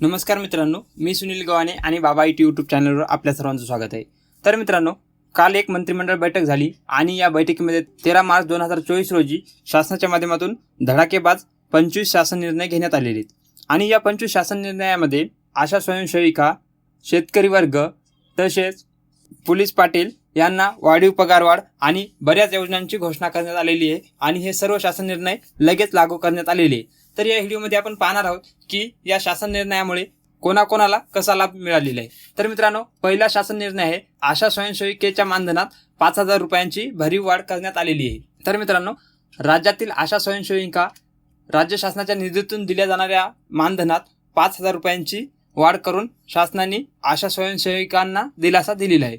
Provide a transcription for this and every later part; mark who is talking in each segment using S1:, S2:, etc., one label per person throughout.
S1: नमस्कार मित्रांनो मी सुनील गव्हाणे आणि बाबा इट यूट्यूब चॅनलवर आपल्या सर्वांचं स्वागत आहे. तर मित्रांनो काल एक मंत्रिमंडळ बैठक झाली आणि या बैठकीमध्ये तेरा मार्च दोन हजार चोवीस रोजी शासनाच्या माध्यमातून धडाकेबाज पंचवीस शासन निर्णय घेण्यात आलेले आहेत. आणि या पंचवीस शासन निर्णयामध्ये आशा स्वयंसेविका शेतकरी वर्ग तसेच पोलीस पाटील यांना वाढीव पगारवाढ आणि बऱ्याच योजनांची घोषणा करण्यात आलेली आहे आणि हे सर्व शासन निर्णय लगेच लागू करण्यात आलेले आहे तर या व्हिडिओमध्ये आपण पाहणार आहोत की या शासन निर्णयामुळे कोणाकोणाला कसा लाभ मिळालेला आहे. तर मित्रांनो पहिला शासन निर्णय आहे आशा स्वयंसेविकेच्या मानधनात पाच हजार रुपयांची भरीव वाढ करण्यात आलेली आहे. तर मित्रांनो राज्यातील आशा स्वयंसेविका राज्य शासनाच्या निधीतून दिल्या जाणाऱ्या मानधनात पाच हजार रुपयांची वाढ करून शासनाने आशा स्वयंसेविकांना दिलासा दिलेला आहे.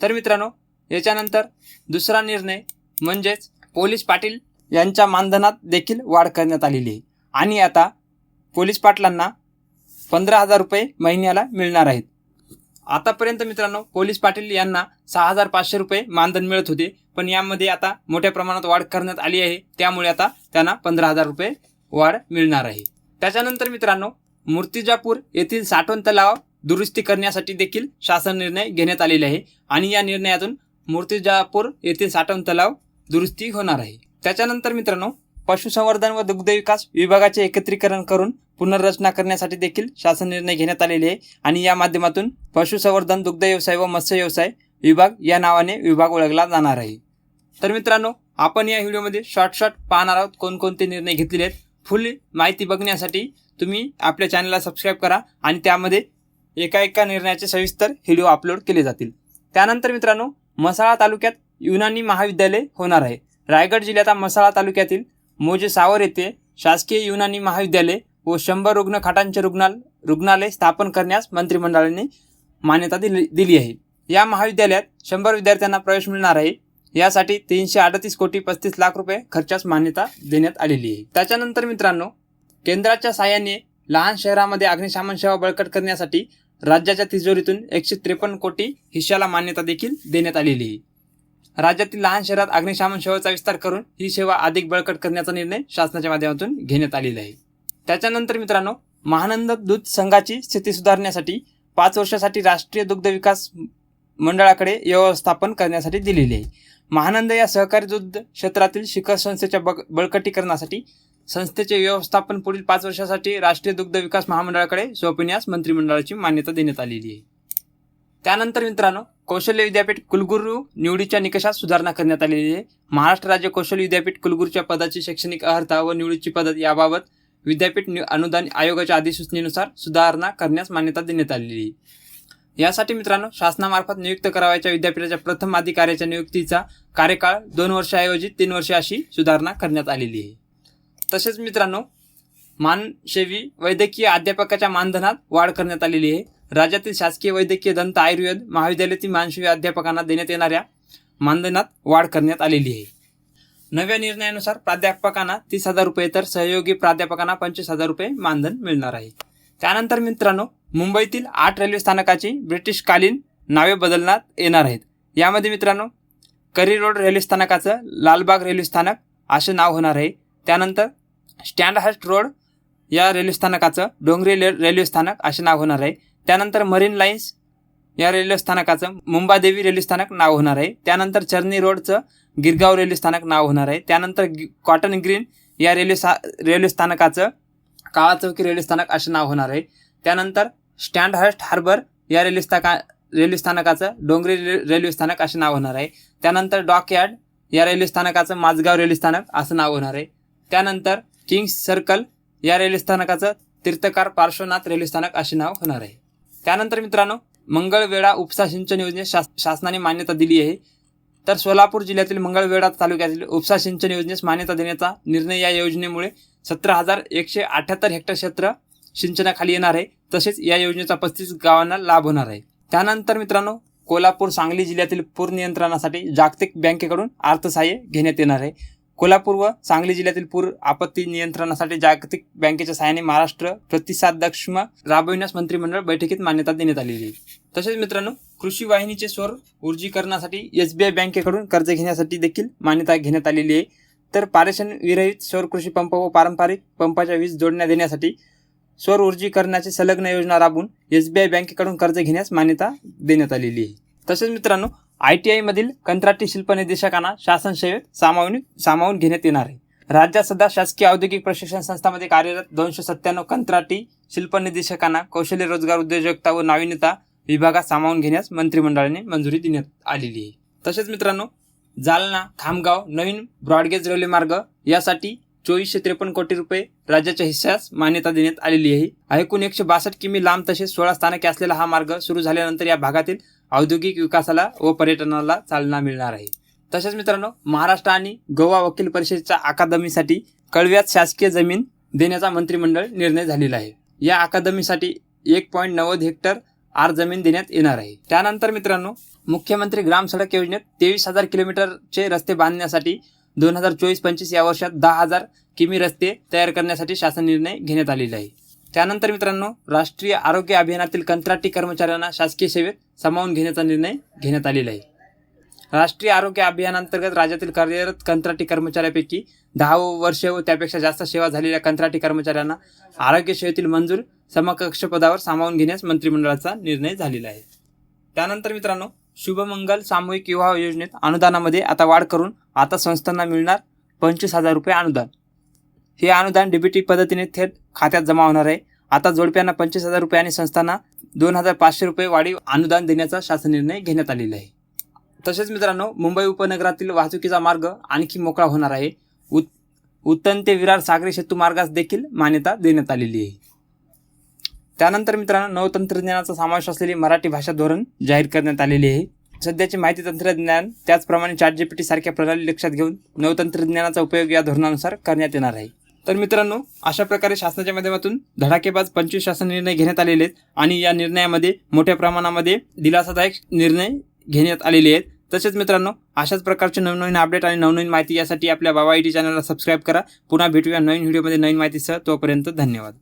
S1: तर मित्रांनो याच्यानंतर दुसरा निर्णय म्हणजेच पोलीस पाटील यांच्या मानधनात देखील वाढ करण्यात आलेली आहे. आणि आता पोलीस पाटलांना पंधरा हजार रुपये महिन्याला मिळणार आहेत. आतापर्यंत मित्रांनो पोलीस पाटील यांना सहा हजार पाचशे रुपये मानधन मिळत होते. पण यामध्ये आता मोठ्या प्रमाणात वाढ करण्यात आली आहे. त्यामुळे आता त्यांना पंधरा हजार रुपये वाढ मिळणार आहे. त्याच्यानंतर मित्रांनो मूर्तिजापूर येथील साठवण तलाव दुरुस्ती करण्यासाठी देखील शासन निर्णय घेण्यात आलेले आहे. आणि या निर्णयातून मूर्तिजापूर येथील साठवण तलाव दुरुस्ती होणार आहे. त्याच्यानंतर मित्रांनो पशुसंवर्धन व दुग्धविकास विभागाचे एकत्रीकरण करून पुनर्रचना करण्यासाठी देखील शासन निर्णय घेण्यात आलेले आहे. आणि या माध्यमातून पशुसंवर्धन दुग्ध व्यवसाय व मत्स्य व्यवसाय विभाग या नावाने विभाग ओळखला जाणार आहे. तर मित्रांनो आपण या व्हिडिओमध्ये शॉर्ट शॉर्ट पाहणार आहोत कोणकोणते निर्णय घेतलेले आहेत. फुल माहिती बघण्यासाठी तुम्ही आपल्या चॅनलला सबस्क्राईब करा आणि त्यामध्ये एका एका निर्णयाचे सविस्तर व्हिडिओ अपलोड केले जातील. त्यानंतर मित्रांनो मसाळा तालुक्यात युनानी महाविद्यालय होणार आहे. रायगड जिल्ह्यात मसाळा तालुक्यातील मोजे सावर येथे शासकीय युनानी महाविद्यालय व शंभर रुग्ण खाटांचे रुग्णाल रुग्णालय स्थापन करण्यास मंत्रिमंडळाने मान्यता दिली दिली आहे. या महाविद्यालयात शंभर विद्यार्थ्यांना प्रवेश मिळणार आहे. यासाठी तीनशे अडतीस कोटी पस्तीस लाख रुपये खर्चास मान्यता देण्यात आलेली आहे. त्याच्यानंतर मित्रांनो केंद्राच्या साह्याने लहान शहरामध्ये अग्निशमन सेवा बळकट करण्यासाठी राज्याच्या तिजोरीतून एकशे त्रेपन्न कोटी हिश्श्याला मान्यता देखील देण्यात आलेली आहे. राज्यातील लहान शहरात अग्निशमन सेवेचा विस्तार करून ही सेवा अधिक बळकट करण्याचा निर्णय शासनाच्या माध्यमातून घेण्यात आलेला आहे. त्याच्यानंतर मित्रांनो महानंद दूध संघाची स्थिती सुधारण्यासाठी पाच वर्षासाठी राष्ट्रीय दुग्ध विकास मंडळाकडे व्यवस्थापन करण्यासाठी दिलेली आहे. महानंद या सहकारी दूध क्षेत्रातील शिखर संस्थेच्या बग बळकटीकरणासाठी संस्थेचे व्यवस्थापन पुढील पाच वर्षासाठी राष्ट्रीय दुग्ध विकास महामंडळाकडे सोपविण्यास मंत्रिमंडळाची मान्यता देण्यात आलेली आहे. त्यानंतर मित्रांनो कौशल्य विद्यापीठ कुलगुरू निवडीच्या निकषात सुधारणा करण्यात आलेली आहे. महाराष्ट्र राज्य कौशल्य विद्यापीठ कुलगुरूच्या पदाची शैक्षणिक अर्हता व निवडीची पद्धत याबाबत विद्यापीठ नि- अनुदान आयोगाच्या अधिसूचनेनुसार सुधारणा करण्यास मान्यता देण्यात आलेली आहे. यासाठी मित्रांनो शासनामार्फत नियुक्त करावयाच्या विद्यापीठाच्या प्रथम अधिकाऱ्याच्या नियुक्तीचा कार्यकाळ दोन वर्षाऐवजी तीन वर्षे अशी सुधारणा करण्यात आलेली आहे. तसेच मित्रांनो मानसेवी वैद्यकीय अध्यापकाच्या मानधनात वाढ करण्यात आलेली आहे. राज्यातील शासकीय वैद्यकीय दंत आयुर्वेद महाविद्यालयातील मानसेवी अध्यापकांना देण्यात येणाऱ्या मानधनात वाढ करण्यात आलेली आहे. नव्या निर्णयानुसार प्राध्यापकांना तीस हजार रुपये तर सहयोगी प्राध्यापकांना पंचवीस हजार रुपये मानधन मिळणार आहे. त्यानंतर मित्रांनो मुंबईतील आठ रेल्वे स्थानकाची ब्रिटिशकालीन नावे बदलण्यात येणार आहेत. यामध्ये मित्रांनो करी रोड रेल्वे स्थानकाचं लालबाग रेल्वे स्थानक असे नाव होणार आहे. त्यानंतर स्टँडहर्स्ट रोड या रेल्वे स्थानकाचं डोंगरी रेल्वे स्थानक असे नाव होणार आहे. त्यानंतर मरीन लाईन्स या रेल्वे स्थानकाचं मुंबादेवी रेल्वे स्थानक नाव होणार आहे. त्यानंतर चर्नी रोडचं गिरगाव रेल्वे स्थानक नाव होणार आहे. त्यानंतर कॉटन ग्रीन या रेल्वे सा रेल्वे स्थानकाचं काळा चौकी रेल्वे स्थानक असे नाव होणार आहे. त्यानंतर स्टँडहर्स्ट हार्बर या रेल्वे स्थानका रेल्वे स्थानकाचं डोंगरी रे- रेल्वे स्थानक असे नाव होणार आहे. त्यानंतर डॉकयार्ड या रेल्वे स्थानकाचं माझगाव रेल्वे स्थानक असं नाव होणार आहे. त्यानंतर किंग्स सर्कल या रेल्वे स्थानकाचं तीर्थकार पार्श्वनाथ रेल्वे स्थानक असे नाव होणार आहे. त्यानंतर मित्रांनो मंगळवेढा उपसा सिंचन योजनेस शास शासनाने मान्यता दिली आहे. तर सोलापूर जिल्ह्यातील मंगळवेढा तालुक्यातील उपसा सिंचन योजनेस मान्यता देण्याचा निर्णय या योजनेमुळे सतरा हजार एकशे अठ्याहत्तर हेक्टर क्षेत्र सिंचनाखाली येणार आहे. तसेच या योजनेचा पस्तीस गावांना लाभ होणार आहे. त्यानंतर मित्रांनो कोल्हापूर सांगली जिल्ह्यातील पूर नियंत्रणासाठी जागतिक बँकेकडून अर्थसहाय्य घेण्यात येणार आहे. कोल्हापूर व सांगली जिल्ह्यातील पूर आपत्ती नियंत्रणासाठी जागतिक बँकेच्या सहाय्याने महाराष्ट्र प्रतिसाद प्रतिसादक्षम राबविण्यास मंत्रिमंडळ बैठकीत मान्यता देण्यात आलेली आहे. तसेच मित्रांनो कृषी वाहिनीचे सौर ऊर्जीकरणासाठी एस बी आय बँकेकडून कर्ज घेण्यासाठी देखील मान्यता घेण्यात आलेली आहे. तर पारेषण विरहित सौर कृषी पंप व पारंपरिक पंपाच्या वीज जोडण्या देण्यासाठी सौर ऊर्जीकरणाची संलग्न योजना राबवून एस बी आय बँकेकडून कर्ज घेण्यास मान्यता देण्यात आलेली आहे. तसेच मित्रांनो आय टी आयमधील कंत्राटी शिल्प निर्देशकांना शासन सेवेत सामावून सामावून घेण्यात येणार आहे. राज्यात सध्या शासकीय औद्योगिक प्रशिक्षण संस्थांमध्ये कार्यरत दोनशे सत्त्याण्णव कंत्राटी शिल्प निर्देशकांना कौशल्य रोजगार उद्योजकता व नाविन्यता विभागात सामावून घेण्यास मंत्रिमंडळाने मंजुरी देण्यात आलेली आहे. तसेच मित्रांनो जालना खामगाव नवीन ब्रॉडगेज रेल्वे मार्ग यासाठी चोवीसशे त्रेपन्न कोटी रुपये राज्याच्या हिस्सास मान्यता देण्यात आलेली आहे. एकूण एकशे बासष्ट किमी लांब तसेच सोळा स्थानके असलेला हा मार्ग सुरू झाल्यानंतर या भागातील औद्योगिक विकासाला व पर्यटनाला चालना मिळणार आहे. तसेच मित्रांनो महाराष्ट्र आणि गोवा वकील परिषदेच्या अकादमीसाठी कळव्यात शासकीय जमीन देण्याचा मंत्रिमंडळ निर्णय झालेला आहे. या अकादमीसाठी एक पॉईंट नव्वद हेक्टर आर जमीन देण्यात येणार आहे. त्यानंतर मित्रांनो मुख्यमंत्री ग्राम सडक योजनेत तेवीस हजार किलोमीटरचे रस्ते बांधण्यासाठी दोन हजार चोवीस पंचवीस या वर्षात दहा हजार किमी रस्ते तयार करण्यासाठी शासन निर्णय घेण्यात आलेला आहे. त्यानंतर मित्रांनो राष्ट्रीय आरोग्य अभियानातील कंत्राटी कर्मचाऱ्यांना शासकीय सेवेत सामावून घेण्याचा निर्णय घेण्यात आलेला आहे. राष्ट्रीय आरोग्य अभियानांतर्गत राज्यातील कार्यरत कंत्राटी कर्मचाऱ्यापैकी दहा वर्ष व त्यापेक्षा जास्त सेवा झालेल्या कंत्राटी कर्मचाऱ्यांना आरोग्य सेवेतील मंजूर समकक्ष पदावर सामावून घेण्यास मंत्रिमंडळाचा निर्णय झालेला आहे. त्यानंतर मित्रांनो शुभमंगल सामूहिक विवाह योजनेत अनुदानामध्ये आता वाढ करून आता संस्थांना मिळणार पंचवीस हजार रुपये अनुदान. हे अनुदान डीबीटी पद्धतीने थेट खात्यात जमा होणार आहे. आता जोडप्यांना पंचवीस हजार रुपये आणि संस्थांना दोन हजार पाचशे रुपये वाढीव अनुदान देण्याचा शासन निर्णय घेण्यात आलेला आहे. तसेच मित्रांनो मुंबई उपनगरातील वाहतुकीचा मार्ग आणखी मोकळा होणार आहे. उत उत्तन ते विरार सागरी सेतू मार्गास देखील मान्यता देण्यात आलेली आहे. त्यानंतर मित्रांनो नवतंत्रज्ञानाचा समावेश असलेली मराठी भाषा धोरण जाहीर करण्यात आलेले आहे. सध्याचे माहिती तंत्रज्ञान त्याचप्रमाणे चॅट जीपीटी सारख्या प्रणाली लक्षात घेऊन नवतंत्रज्ञानाचा उपयोग या धोरणानुसार करण्यात येणार आहे. तर मित्रांनो अशा प्रकारे शासनाच्या माध्यमातून धडाकेबाज पंचवीस शासन निर्णय घेण्यात आलेले आहेत आणि या निर्णयामध्ये मोठ्या प्रमाणामध्ये दिलासादायक निर्णय घेण्यात आलेले आहेत. तसेच मित्रांनो अशाच प्रकारचे नवनवीन अपडेट आणि नवनवीन माहिती यासाठी आपल्या बाबा आय टी चॅनलला सबस्क्राईब करा. पुन्हा भेटूया नवीन व्हिडिओमध्ये नवीन माहितीसह. तोपर्यंत धन्यवाद.